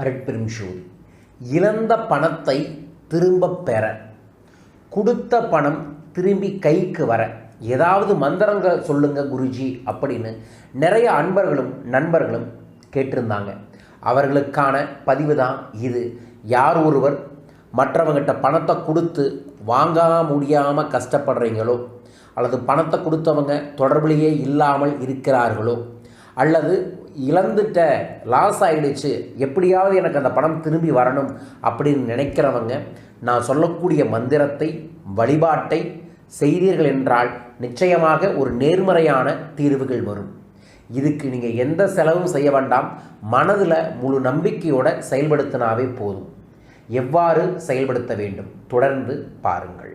அருட்பெரும் ஜோதி இழந்த பணத்தை திரும்ப பெற கொடுத்த பணம் திரும்பி கைக்கு வர ஏதாவது மந்திரங்கள் சொல்லுங்க குருஜி அப்படின்னு நிறைய அன்பர்களும் நண்பர்களும் கேட்டிருந்தாங்க. அவர்களுக்கான பதிவு தான் இது. யார் ஒருவர் மற்றவங்கிட்ட பணத்தை கொடுத்து வாங்க முடியாமல் கஷ்டப்படுறீங்களோ அல்லது பணத்தை கொடுத்தவங்க தொடர்பிலேயே இல்லாமல் இருக்கிறார்களோ அல்லது இழந்துட்ட லாஸ் ஆகிடுச்சு எப்படியாவது எனக்கு அந்த பணம் திரும்பி வரணும் அப்படின்னு நினைக்கிறவங்க நான் சொல்லக்கூடிய மந்திரத்தை வழிபாட்டை செய்தீர்கள் என்றால் நிச்சயமாக ஒரு நேர்மறையான தீர்வுகள் வரும். இதுக்கு நீங்கள் எந்த செலவும் செய்ய வேண்டாம். மனதில் முழு நம்பிக்கையோடு செயல்படுத்தினாவே போதும். எவ்வாறு செயல்படுத்த வேண்டும்? தொடர்ந்து பாருங்கள்.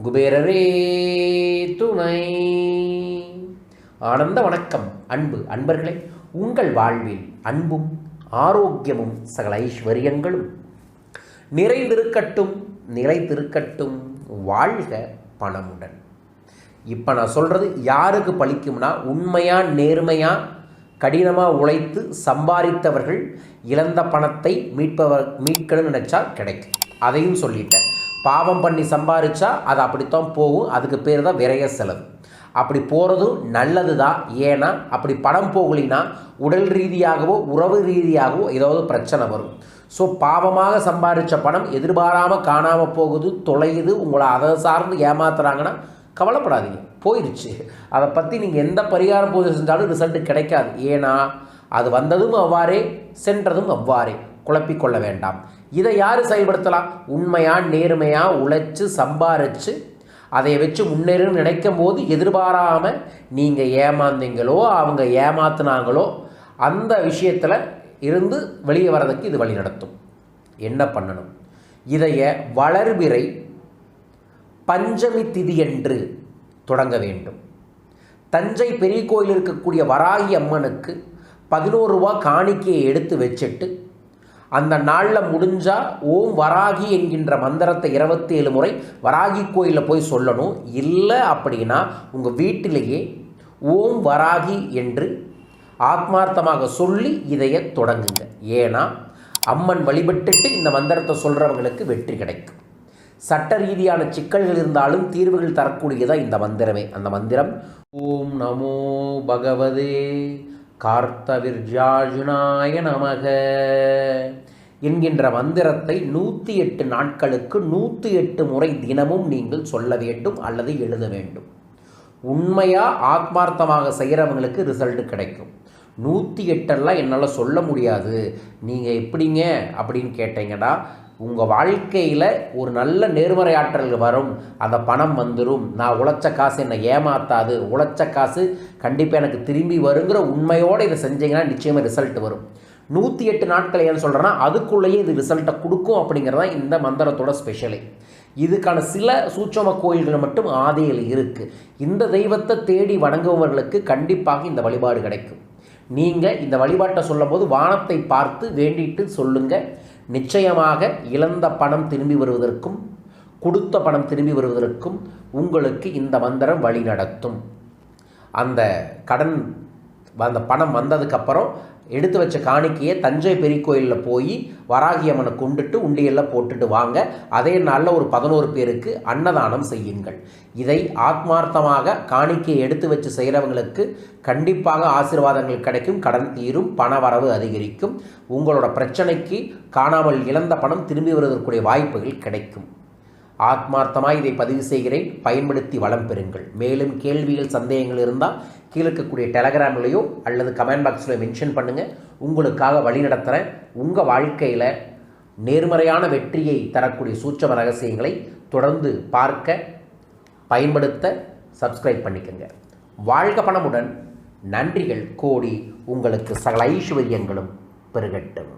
குபேரரே துணை. ஆனந்த வணக்கம் அன்பு அன்பர்களே. உங்கள் வாழ்வில் அன்பும் ஆரோக்கியமும் சகல ஐஸ்வர்யங்களும். நிறைந்திருக்கட்டும் நிலைத்திருக்கட்டும் வாழ்க பணமுடன். இப்போ நான் சொல்கிறது யாருக்கு பழிக்கும்னா உண்மையாக நேர்மையாக கடினமாக உழைத்து சம்பாதித்தவர்கள் இழந்த பணத்தை மீட்பவர் மீட்கணும்னு நினச்சா கிடைக்கும். அதையும் சொல்லிட்டேன். பாவம் பண்ணி சம்பாரித்தா அது அப்படித்தான் போகும். அதுக்கு பேர் தான் விரைய செலவு. அப்படி போகிறதும் நல்லது தான் ஏன்னா அப்படி பணம் போகலினா உடல் ரீதியாகவோ உறவு ரீதியாகவோ ஏதாவது பிரச்சனை வரும். ஸோ பாவமாக சம்பாதிச்ச பணம் எதிர்பாராமல் காணாமல் போகுது தொலையுது உங்களை அதை சார்ந்து ஏமாத்துறாங்கன்னா கவலைப்படாதீங்க. போயிடுச்சு அதை பற்றி நீங்கள் எந்த பரிகாரம் பூஜை செஞ்சாலும் ரிசல்ட் கிடைக்காது. ஏன்னா அது வந்ததும் அவ்வாறே சென்றதும் அவ்வாறே. குழப்பிக்கொள்ள வேண்டாம். இதை யார் செயல்படுத்தலாம்? உண்மையாக நேர்மையாக உழைச்சி சம்பாரித்து அதை வச்சு முன்னேறுன்னு நினைக்கும் போது எதிர்பாராமல் நீங்கள் ஏமாந்தீங்களோ அவங்க ஏமாத்தினாங்களோ அந்த விஷயத்தில் இருந்து வெளியே வர்றதுக்கு இது வழி நடத்தும். என்ன பண்ணணும்? இதைய வளர்பிறை பஞ்சமி திதியன்று தொடங்க வேண்டும். தஞ்சை பெரிய கோயில் இருக்கக்கூடிய வராகி அம்மனுக்கு பதினோரு ரூபா காணிக்கையை எடுத்து வச்சுட்டு அந்த நாளில் முடிஞ்சால் ஓம் வராகி என்கின்ற மந்திரத்தை இருபத்தி ஏழு முறை வராகி கோயிலில் போய் சொல்லணும். இல்லை அப்படின்னா உங்கள் வீட்டிலேயே ஓம் வராகி என்று ஆத்மார்த்தமாக சொல்லி இதைய தொடங்குங்க. ஏன்னா அம்மன் வழிபட்டுட்டு இந்த மந்திரத்தை சொல்கிறவங்களுக்கு வெற்றி கிடைக்கும். சட்ட ரீதியான சிக்கல்கள் இருந்தாலும் தீர்வுகள் தரக்கூடியதாக இந்த மந்திரமே. அந்த மந்திரம் ஓம் நமோ பகவதே. கார்த்தவிர்ஜாஜுனாய நமக. என்கின்ற மந்திரத்தை நூற்றி எட்டு நாட்களுக்கு நூற்றி எட்டு முறை தினமும் நீங்கள் சொல்ல வேண்டும் அல்லது எழுத வேண்டும். உண்மையாக ஆத்மார்த்தமாக செய்கிறவங்களுக்கு ரிசல்ட் கிடைக்கும். நூற்றி எட்டெல்லாம் என்னால் சொல்ல முடியாது. நீங்கள் எப்படிங்க அப்படின்னு கேட்டீங்கன்னா உங்கள் வாழ்க்கையில் ஒரு நல்ல நேர்மறை ஆற்றல் வரும். அந்த பணம் வந்துடும் நான் உழைச்ச காசு என்னை ஏமாத்தாது. உழைச்ச காசு கண்டிப்பாக எனக்கு திரும்பி வருங்கிற உண்மையோடு இதை செஞ்சீங்கன்னா நிச்சயமாக ரிசல்ட் வரும். நூற்றி எட்டு நாட்கள் ஏன்னு சொல்கிறேன்னா அதுக்குள்ளேயே இது ரிசல்ட்டை கொடுக்கும் அப்படிங்கிறது தான் இந்த மந்திரத்தோட ஸ்பெஷலே இதுக்கான சில சூட்சம கோயில்கள் மட்டும் ஆதியில் இருக்குது இந்த தெய்வத்தை தேடி வணங்குபவர்களுக்கு கண்டிப்பாக இந்த வழிபாடு கிடைக்கும். நீங்கள் இந்த வழிபாட்டை சொல்லும்போது வானத்தை பார்த்து வேண்டிட்டு சொல்லுங்கள் நிச்சயமாக இழந்த பணம் திரும்பி வருவதற்கும் கொடுத்த பணம் திரும்பி வருவதற்கும் உங்களுக்கு இந்த மந்திரம் வழி நடத்தும் அந்த கடன் அந்த பணம் வந்ததுக்கப்புறம் எடுத்து வச்ச காணிக்கையை தஞ்சை பெரிய கோயிலில் போய் வராகி அம்மனை கொண்டுட்டு உண்டியெல்லாம் போட்டுட்டு வாங்க. அதே நாளில் ஒரு பதினோரு பேருக்கு அன்னதானம் செய்யுங்கள். இதை ஆத்மார்த்தமாக காணிக்கையை எடுத்து வச்சு செய்கிறவங்களுக்கு கண்டிப்பாக ஆசீர்வாதங்கள் கிடைக்கும் கடன் தீரும் பண வரவு அதிகரிக்கும். உங்களோட பிரச்சனைக்கு காணாமல் இழந்த பணம் திரும்பி வருவதற்குரிய வாய்ப்புகள் கிடைக்கும். ஆத்மார்த்தமாக இதை பதிவு செய்கிறேன். பயன்படுத்தி வளம் பெறுங்கள். மேலும் கேள்விகள் சந்தேகங்கள் இருந்தால் கீழே இருக்கக்கூடிய டெலகிராம்லேயோ அல்லது கமெண்ட் பாக்ஸ்லையோ மென்ஷன் பண்ணுங்கள் உங்களுக்காக வழி நடத்துகிறேன் உங்கள் வாழ்க்கையில் நேர்மறையான வெற்றியை தரக்கூடிய சூட்சம ரகசியங்களை தொடர்ந்து பார்க்க பயன்படுத்த சப்ஸ்கிரைப் பண்ணிக்கோங்க. வாழ்க பணமுடன் நன்றிகள் கோடி. உங்களுக்கு சகல ஐஸ்வர்யங்களும் பெருகட்டும்.